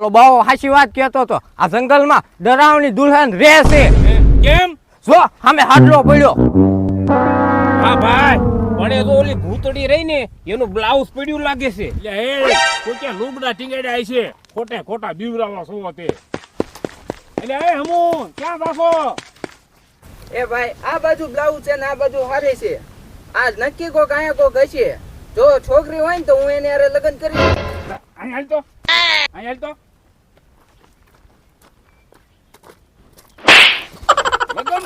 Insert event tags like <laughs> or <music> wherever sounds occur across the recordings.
ઓલો બાવો હાચી વાત કહેતો હતો. આ જંગલમાં ડરાવની દુલ્હન રહે છે કેમ? જો સામે હાડલો પડ્યો. હા ભાઈ. પણ એ તો ઓલી ભૂતડી રહી ને એનું બ્લાઉઝ પડ્યું લાગે છે. એટલે એ કોઈ ક્યાં લુગડા ટીંગાડ્યા છે ખોટે ખોટા બીવરાવા છો તે એટલે એ હમુ ક્યાં બાપો એ ભાઈ આ બાજુ બ્લાઉઝ છે ને આ બાજુ હારે છે. આજ નક્કી કોક અહીંયા કોક હશે. જો છોકરી હોય ને તો હું એને અરે લગ્ન કરી અહીં હાલ તો. અહીં હાલ તો લગ્ન કરવા છે લે આમ સન્માન આમ હાલવા માંડ તો હાલ તો યાર એ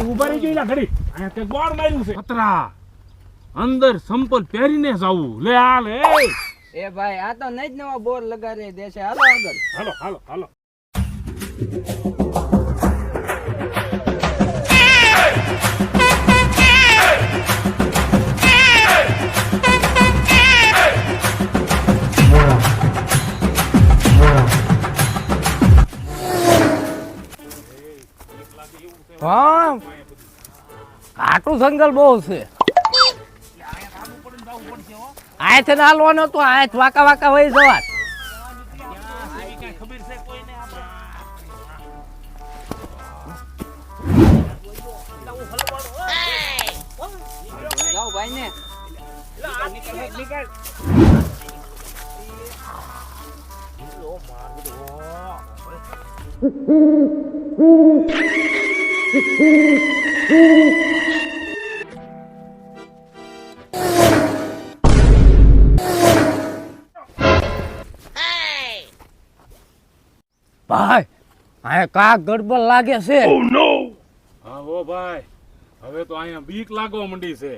ઊભા રહી ગયો ઘડી અહીંયા તે બોર્ડ માર્યું છે પતરા અંદર સંપલ પહેરીને જવું લે હાલ એ એ ભાઈ આ તો નહીં જ નવા બોર લગાડી દેશે હાલો આગળ હાલો હાલો હાલો હા આટલું જંગલ બહુ છે આયથી હાલવાનો તો આયથ વાકા વાકા વહી જવા ખબર છે કોઈને જાઓ ભાઈ અહીંયા કાક ગડબડ લાગે છે? હા ઓ ભાઈ. હવે તો અહીંયા બીક લાગવા માંડી છે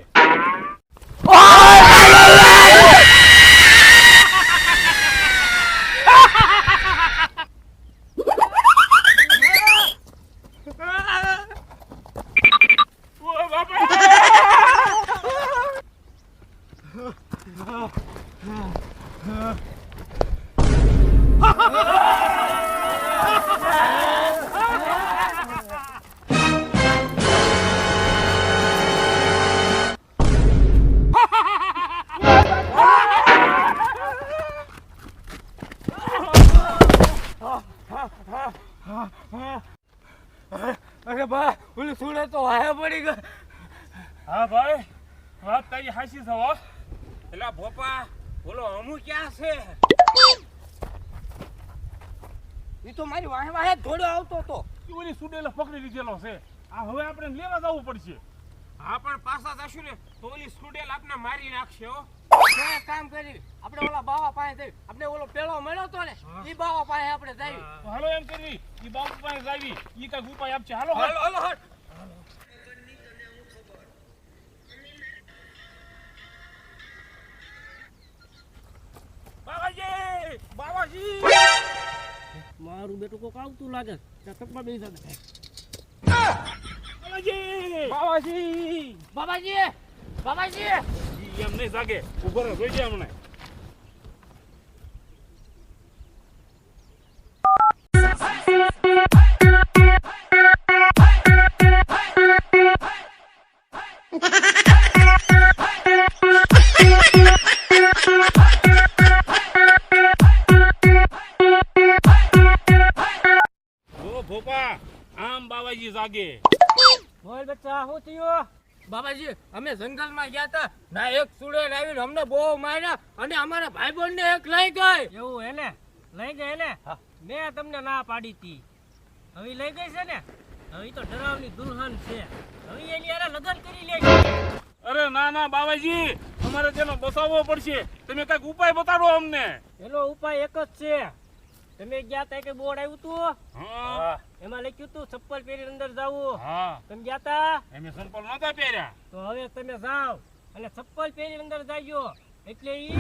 ઓ બાપા અરે ભાઈ ઓલી સુડે તો હાય પડી ગયો. હા ભાઈ વાત તારી હાસી છે હો ભોપા બોલો અમુ ક્યાં છે? એ તો મારી વાહે વાહે ધોડો આવતો હતો. ઈ ઓલી સુડેલો પકડી લીધેલો છે. આ હવે આપણે લેવા જવું પડશે. હા પણ પાછા જશું ને તો ઓલી સુડેલ આપણે મારી નાખશે હો. એક કામ કરી આપણે ઓલા બાવા પાસે જઈ આપણે ઓલો પેલો મળ્યો તો ને એ બાવા પાસે આપણે જઈ. હાલો એમ કરવી ઈ બાવા પાસે જાવી ઈ કઈ ઉપાય આપશે. હાલો હાલો હાલો. હાલો બાબાજી બાબાજી મારું બેટું કોક આવતું લાગે. તકમાં બેસી જાય બાબાજી બાબાજી બાબાજી બાબાજી ઈ એમ નહીં જાગે. ઊભો રહો જોઈ જાય હમણાં. બાબાજી જાગે. બોલ બચ્ચા હું થયો? બાબાજી અમે જંગલમાં ગયા હતા. ના એક સુડેલ આવીને અમને બહુ માર્યા અને અમારા ભાઈબંધ ને એક લઈ ગઈ. એવું હે ને? લઈ ગઈ ને? મેં તમને ના પાડી હતી હવે લઈ ગઈ છે ને? હવે તો ડરાવની દુલ્હન છે. હવે એની હારે લગ્ન કરી લે અરે ના ના બાબાજી અમારે તેનો બસાવવો પડશે. તમે કંઈક ઉપાય બતાડો અમને. એનો ઉપાય એક જ છે. તમે ગયા તા કે બોર્ડ આવ્યું તું? હા. એમાં લખ્યું તું ચપ્પલ પહેરી અંદર જાવું. તમે ગયા તા? એમે ચપ્પલ નતા પહેર્યા. તો હવે તમે જાઓ. અને ચપ્પલ પહેરી અંદર જાજો. એટલે ઈ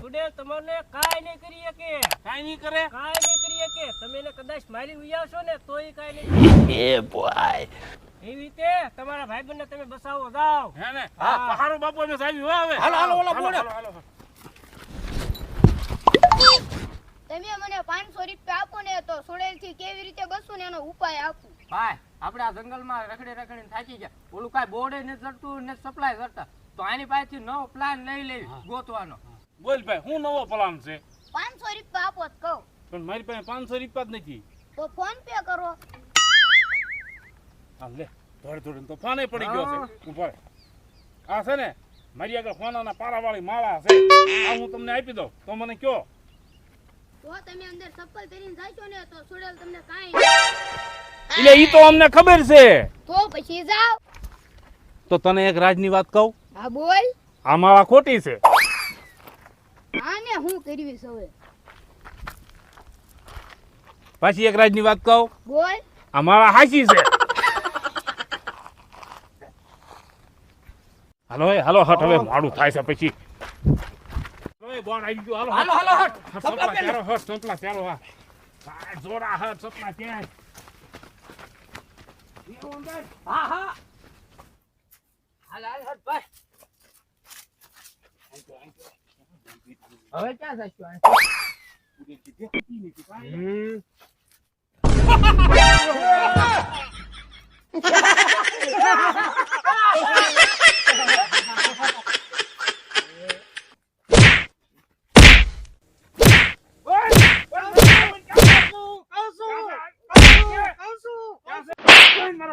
સુડેલ તમને કાઈ નહીં કરી શકે. કાઈ નહીં કરે? કાઈ નહીં કરી શકે. તમે એને કદાચ મારી ઉયાવશો ને તોય કાઈ નહીં એ બોય એવી રીતે તમારા ભાઈબંધને તમે બસાવો જાઓ. હે ને? હા. પહારો બાપુ અમે સાહેબ હવે. હાલો, હાલો, ઓલા બોલે. હાલો, હાલો. તમે મને પાંચસો રૂપિયા આપો ને તો સુડેલથી કેવી રીતે બસું ને એનો ઉપાય આપું. ભાઈ આપણે આ જંગલમાં રખડી રખડીને થાકી ગયા. ઓલું કાંઈ બોર્ડે ને ચડતું ને સપ્લાય કરતા. તો આની પાસેથી નવો પ્લાન લઈ લેવી ગોતવાનો. બોલ ભાઈ હું નવો પ્લાન છે? પાંચસો રૂપિયા આપો તો કહું. પણ મારી પાસે પાંચસો રૂપિયા જ નથી. તો ફોન પે કરો. હા લે ધોડે ધોડે તો ફાને પડી ગયો છે. ઉપર આ છે ને મારી આગળ ફોનાના પારાવાળી માળા છે. આ હું તમને આપી દઉં. તો મને કયો જો તમે અંદર ચપ્પલ પહેરીને જાશો ને તો સુડેલ તમને કાંઈ એટલે ઈ તો અમને ખબર છે. તો પછી જાવ તો તને એક રાજની વાત કહું? હા બોલ. આ માળા ખોટી છે. આને હું કરવી હવે? પાછી એક રાજની વાત કહું? બોલ. આ માળા હાચી છે. <laughs> હાલો હાલો હટ હવે માળું થાય છે પછી. બોર્ડ આવી ગયું. હાલો હાલો હાલો હટ સપલા. ચાલો હટ સપલા ચાલો હા. જોડા હટ સપલા ક્યાંય હા હા. હાલ હાલ હટ ભાઈ. હવે ક્યાં જઈશું હમ. મારો <laughs> ભાઈ